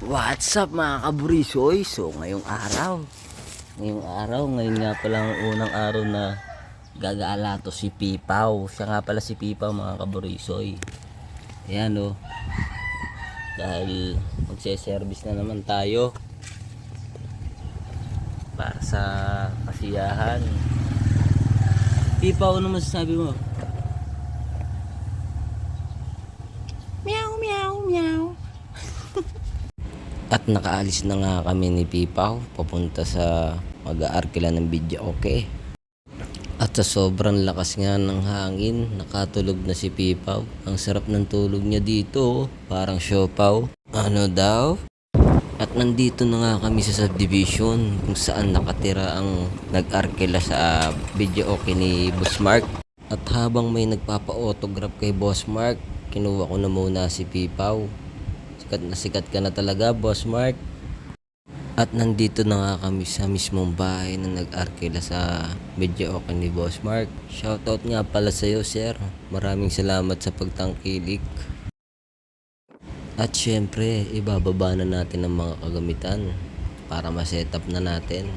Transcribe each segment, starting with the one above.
What's up mga kaburisoy? So ngayong araw, ngayong araw, ngayon nga pala ang unang araw na gagala to si Pipaw. Siya nga pala si Pipaw mga kaburisoy. Ayan o. Dahil magse-service na naman tayo para sa kasiyahan. Pipaw, ano masasabi mo? Meow, meow, meow. At nakaalis na nga kami ni Pipaw papunta sa mag-aarkila ng video okay. At sa sobrang lakas nga ng hangin, nakatulog na si Pipaw. Ang sarap ng tulog niya dito, oh. parang siopaw. Ano daw? At nandito na nga kami sa subdivision kung saan nakatira ang nag-arkila sa video okay ni Boss Mark. At habang may nagpapa-autograph kay Boss Mark, kinuha ko na muna si Pipaw. Sikat na sikat ka na talaga, Boss Mark. At nandito na nga kami sa mismong bahay na nag-arkila sa video okay ni Boss Mark. Shoutout nga pala sa iyo, sir. Maraming salamat sa pagtangkilik. At syempre, ibababa na natin ang mga kagamitan para ma-setup na natin.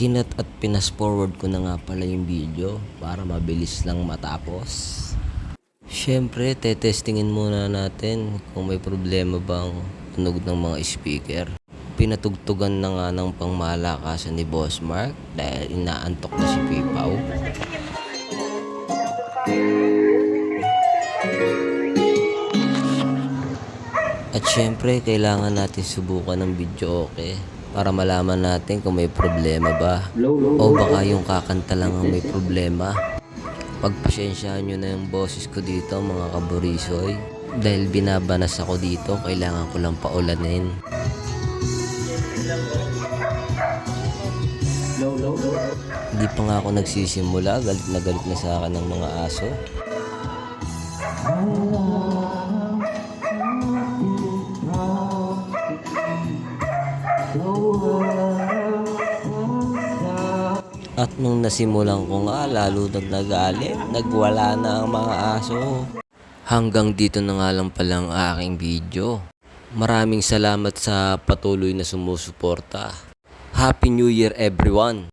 Kinat at pinas forward ko na nga pala yung video para mabilis lang matapos. Syempre, tetestingin muna natin kung may problema bang tunog ng mga speaker. Pinatugtugan na nga ng pangmalakasan ni Boss Mark dahil inaantok na si Pipaw. At syempre, kailangan natin subukan ng video okay para malaman natin kung may problema ba o baka yung kakanta lang ang may problema. Pagpasyensyahan nyo na yung boses ko dito mga kaburisoy dahil binabanas ako dito, kailangan ko lang paulanin. Hindi pa nga ako nagsisimula, galit na galit na sa akin ng mga aso. At nung nasimulan ko nga, lalo nang nagalit, nagwala na ang mga aso. Hanggang dito na nga lang pala ang aking video. Maraming salamat sa patuloy na sumusuporta. Happy New Year everyone!